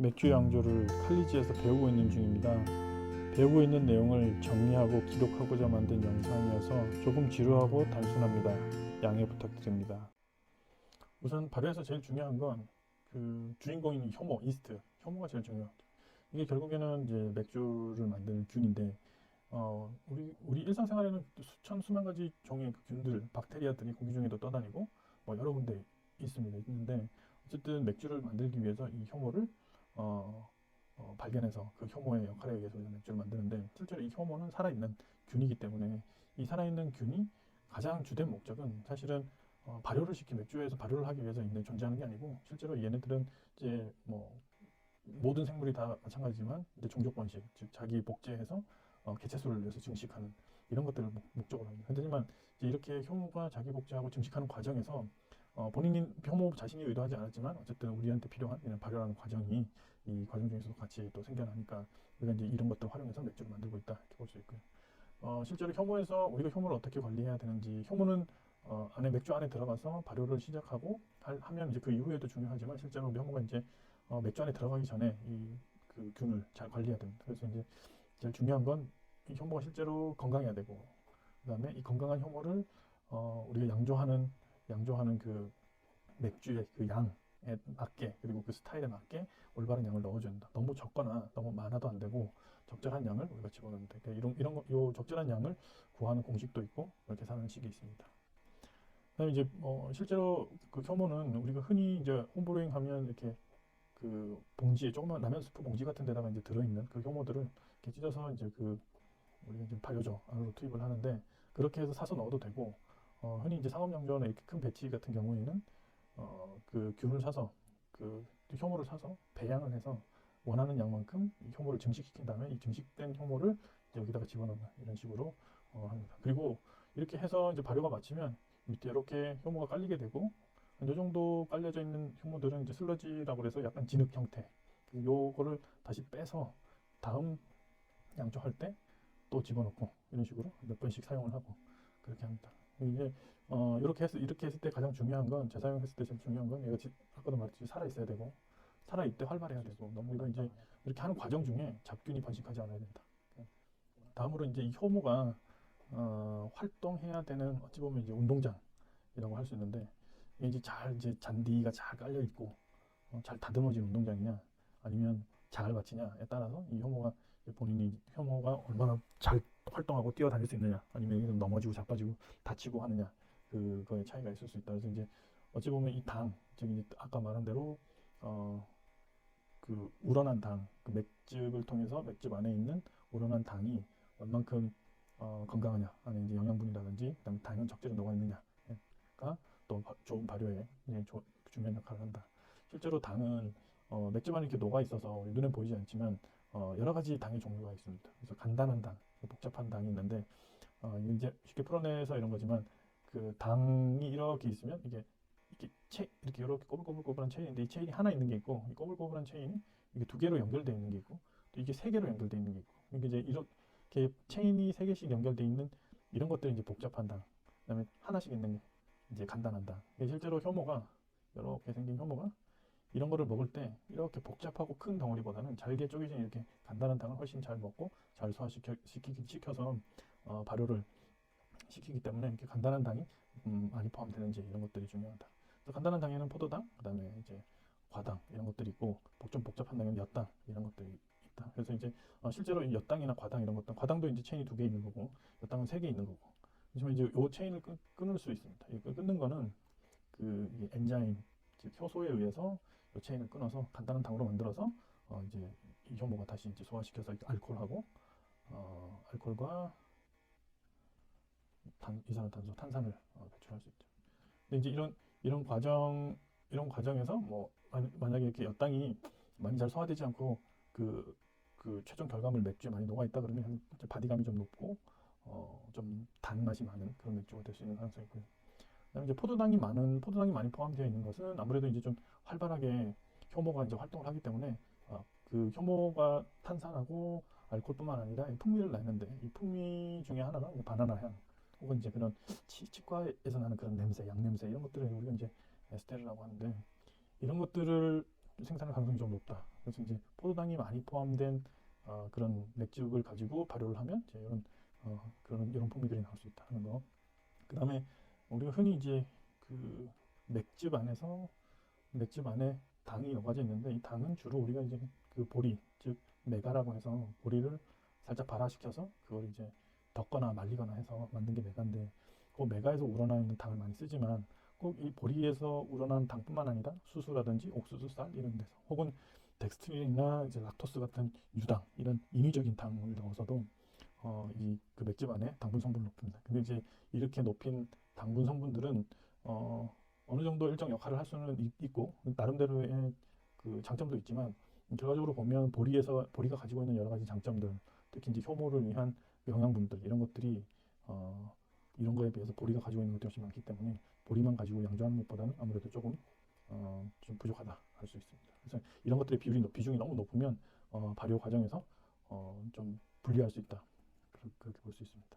맥주 양조를 칼리지에서 배우고 있는 중입니다. 배우고 있는 내용을 정리하고 기록하고자 만든 영상이어서 조금 지루하고 단순합니다. 양해 부탁드립니다. 우선 발효에서 제일 중요한 건 그 주인공인 효모, 이스트, 효모가 제일 중요합니다. 이게 결국에는 이제 맥주를 만드는 균인데 어, 우리 우리 일상생활에는 수천 수만 가지 종의 그 균들, 박테리아들이 공기 중에도 떠다니고 뭐 여러 군데 있습니다. 있는데 어쨌든 맥주를 만들기 위해서 이 효모를 어, 어, 발견해서 그 효모의 역할에 의해서 우리가 맥주를 만드는데 실제로 이 효모는 살아있는 균이기 때문에 이 살아있는 균이 가장 주된 목적은 사실은 어, 발효를 시키 맥주에서 발효를 하기 위해서 있는 존재하는 게 아니고 실제로 얘네들은 이제 뭐 모든 생물이 다 마찬가지지만 이제 종족 번식 즉 자기 복제해서 어, 개체수를 위해서 증식하는 이런 것들을 목- 목적으로 합니다. 하지만 이제 이렇게 효모가 자기 복제하고 증식하는 과정에서 어, 본인이 효모 자신이 의도하지 않았지만 어쨌든 우리한테 필요한 이런 발효라는 과정이 이 과정 중에서도 같이 또 생겨나니까 우리가 이제 이런 것들을 활용해서 맥주를 만들고 있다 이렇게 볼 수 있고요. 어, 실제로 효모에서 우리가 효모를 어떻게 관리해야 되는지 효모는 어, 안에 맥주 안에 들어가서 발효를 시작하고 할- 하면 이제 그 이후에도 중요하지만 실제로 우리 효모가 이제 어, 맥주 안에 들어가기 전에 이 그 균을 잘 관리해야 됩니다. 그래서 이제 제일 중요한 건이 효모가 실제로 건강해야 되고 그다음에 이 건강한 효모를 어, 우리가 양조하는 양조하는 그 맥주의 그 양에 맞게 그리고 그 스타일에 맞게 올바른 양을 넣어줘야 된다. 너무 적거나 너무 많아도 안 되고 적절한 양을 우리가 집어넣으면 돼. 그러니까 이런 이런 거, 요 적절한 양을 구하는 공식도 있고 이렇게 사는 식이 있습니다. 그다음에 이제 어, 실제로 그 효모는 우리가 흔히 이제 홈브로잉 하면 이렇게 그 봉지에 조그만 라면 스프 봉지 같은 데다가 이제 들어있는 그 효모들을 이렇게 찢어서 이제 그 우리가 이제 발효조 안으로 투입을 하는데 그렇게 해서 사서 넣어도 되고 어, 흔히 이제 상업양조나 이렇게 큰 배치 같은 경우에는 어, 그 균을 사서 그 효모를 사서 배양을 해서 원하는 양만큼 이 효모를 증식시킨 다음에 이 증식된 효모를 이제 여기다가 집어넣는 이런 식으로 어, 합니다. 그리고 이렇게 해서 이제 발효가 마치면 밑에 이렇게 효모가 깔리게 되고 이 정도 깔려져 있는 효모들은 이제 슬러지라고 해서 약간 진흙 형태 그 요거를 다시 빼서 다음 양조할 때 또 집어넣고 이런 식으로 몇 번씩 사용을 하고 그렇게 합니다. 이게 어 이렇게 해서 이렇게 했을 때 가장 중요한 건 재사용했을 때 제일 중요한 건 얘가 지- 아까도 말했듯이 살아 있어야 되고 살아 있때 활발해야 되고 너무 이거 이제 이렇게 하는 과정 중에 잡균이 번식하지 않아야 된다. 다음으로 이제 이 효모가 어, 활동해야 되는 어찌 보면 이제 운동장 이라고 할 수 있는데 이제 잘 이제 잔디가 잘 깔려 있고 어, 잘 다듬어진 운동장이냐 아니면 잘 받치냐에 따라서 이 효모가 본인이 효모가 얼마나 잘 활동하고 뛰어다닐 수 있느냐 아니면 여기서 넘어지고 자빠지고 다치고 하느냐 그거의 차이가 있을 수 있다. 그래서 이제 어찌 보면 이 당, 즉 이제 아까 말한 대로 어, 그 우러난 당, 그 맥즙을 통해서 맥즙 안에 있는 우러난 당이 얼만큼 어, 건강하냐, 안에 이제 영양분이라든지 그다음에 당은 적절히 녹아 있느냐가 또 바- 좋은 발효에 조- 중요한 역할을 한다. 실제로 당은 어, 맥주 안에 이렇게 녹아 있어서 우리 눈에 보이지 않지만 어, 여러 가지 당의 종류가 있습니다. 그래서 간단한 당, 복잡한 당이 있는데 어, 이제 쉽게 풀어내서 이런 거지만 그 당이 이렇게 있으면 이게 이렇게 체 이렇게 이렇게 꼬불꼬불꼬불한 체인인데 이 체인이 하나 있는 게 있고 이 꼬불꼬불한 체인이 이게 두 개로 연결되어 있는 게 있고 또 이게 세 개로 연결되어 있는 게 있고 이게 이제 이렇게 체인이 세 개씩 연결되어 있는 이런 것들이 이제 복잡한 당. 그다음에 하나씩 있는 게 이제 간단한 당. 실제로 효모가 이렇게 생긴 효모가 이런 거를 먹을 때 이렇게 복잡하고 큰 덩어리보다는 잘게 쪼개진 이렇게 간단한 당을 훨씬 잘 먹고 잘 소화시켜 시키기 시켜서 어, 발효를 시키기 때문에 이렇게 간단한 당이 음, 많이 포함되는지 이런 것들이 중요하다. 그래서 간단한 당에는 포도당, 그다음에 이제 과당 이런 것들이 있고 복- 좀 복잡한 당에는 엿당 이런 것들이 있다. 그래서 이제 어, 실제로 이 엿당이나 과당 이런 것들, 과당도 이제 체인이 두 개 있는 거고 엿당은 세 개 있는 거고. 하지만 이제 요 체인을 끊, 끊을 수 있습니다. 이 끊- 끊는 거는 그 엔자임, 즉 효소에 의해서 요 체인을 끊어서 간단한 당으로 만들어서 어, 이제 이 효모가 다시 이제 소화시켜서 알코올하고 어, 알코올과 단, 이산화탄소, 탄산을 어, 배출할 수 있죠. 근데 이제 이런 이런 과정 이런 과정에서 뭐 만, 만약에 이렇게 엿당이 많이 잘 소화되지 않고 그, 그 최종 결과물 맥주에 많이 녹아 있다 그러면 바디감이 좀 높고 어, 좀 단맛이 많은 그런 맥주가 될 수 있는 가능성이 있고요. 그다음에 이제 포도당이 많은 포도당이 많이 포함되어 있는 것은 아무래도 이제 좀 활발하게 효모가 이제 활동을 하기 때문에 어, 그 효모가 탄산하고 알코올뿐만 아니라 이 풍미를 내는데 이 풍미 중에 하나가 바나나 향 혹은 이제 그런 치, 치과에서 나는 그런 냄새, 양 냄새 이런 것들을 우리가 이제 에스테르라고 하는데 이런 것들을 생산할 가능성이 좀 높다. 그래서 이제 포도당이 많이 포함된 어, 그런 맥주를 가지고 발효를 하면 이제 이런 어, 그런 이런 풍미들이 나올 수 있다 하는 거. 그다음에 우리가 흔히 이제 그 맥주 안에서 맥주 안에 당이 녹아져 있는데 이 당은 주로 우리가 이제 그 보리 즉 메가라고 해서 보리를 살짝 발화시켜서 그걸 이제 덮거나 말리거나 해서 만든 게 메가인데 그 메가에서 우러나 있는 당을 많이 쓰지만 꼭 이 보리에서 우러난 당뿐만 아니라 수수라든지 옥수수 쌀 이런 데서 혹은 덱스트린이나 이제 락토스 같은 유당 이런 인위적인 당을 넣어서도 어, 이 그 맥주 안에 당분 성분을 높입니다. 근데 이제 이렇게 높인 당분 성분들은 어, 어느 정도 일정 역할을 할 수는 있, 있고 나름대로의 그 장점도 있지만 결과적으로 보면 보리에서 보리가 가지고 있는 여러 가지 장점들 특히 이제 효모를 위한 영양분들 이런 것들이 어, 이런 거에 비해서 보리가 가지고 있는 것들이 훨씬 많기 때문에 보리만 가지고 양조하는 것보다는 아무래도 조금 어, 좀 부족하다 할 수 있습니다. 그래서 이런 것들의 비율이 높- 비중이 너무 높으면 어, 발효 과정에서 어, 좀 불리할 수 있다. 그렇게 볼 수 있습니다.